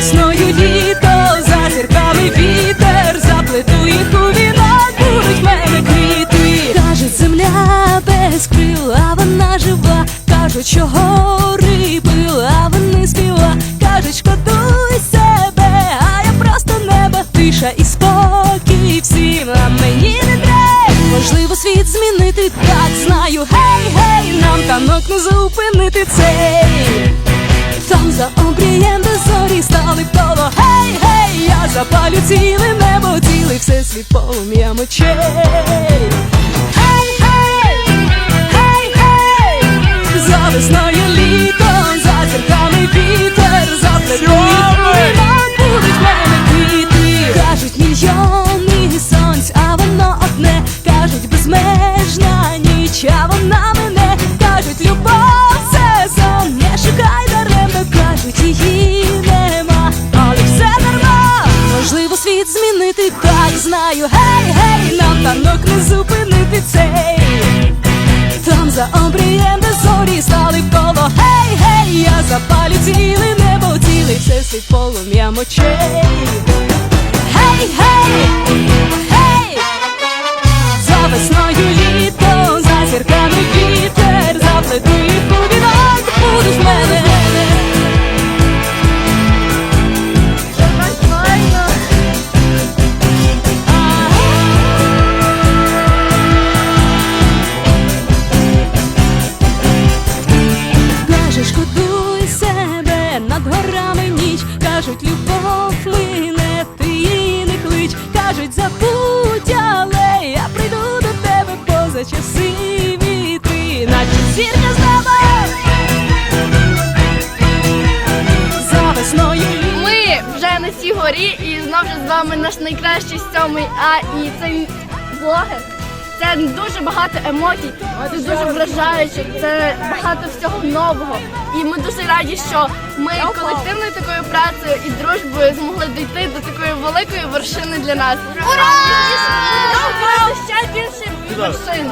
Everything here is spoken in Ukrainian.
весною літо, за зірками вітер, заплету їх у вінок, будуть мене квіти. Кажуть, земля без крил, вона жива. Кажуть, що гори пил, а вони співа. Кажуть, шкодуй себе, а я просто небо, тиша і спокій всім, а мені не треба. Можливо, світ змінити, так знаю. Гей, гей, нам танок не зупинити цей. Там за обрієм до поло, Гей, гей, я запалю ціле небо, цілий всесвіт полум'ям очей Гей, гей, гей, гей, за весною так знаю Гей, гей, нам танок не зупинити цей. Там за обрієм, де зорі стали коло. Гей, гей, я запалю ціле небо, цілий всесвіт полум'ям очей Гей, гей, гей, за весною літо, за зірками вітер, заплету кажуть, любов мине, ти її не клич, кажуть, забудь, але я прийду до тебе поза часи вітри, наче зірка з неба. За весною Ми вже на цій горі і знову ж з вами наш найкращий сьомий А і цей блогер. Це дуже багато емоцій, це дуже вражаюче, це багато всього нового. І ми дуже раді, що ми колективною такою працею і дружбою змогли дійти до такої великої вершини для нас. Ура! Ще більше вершин.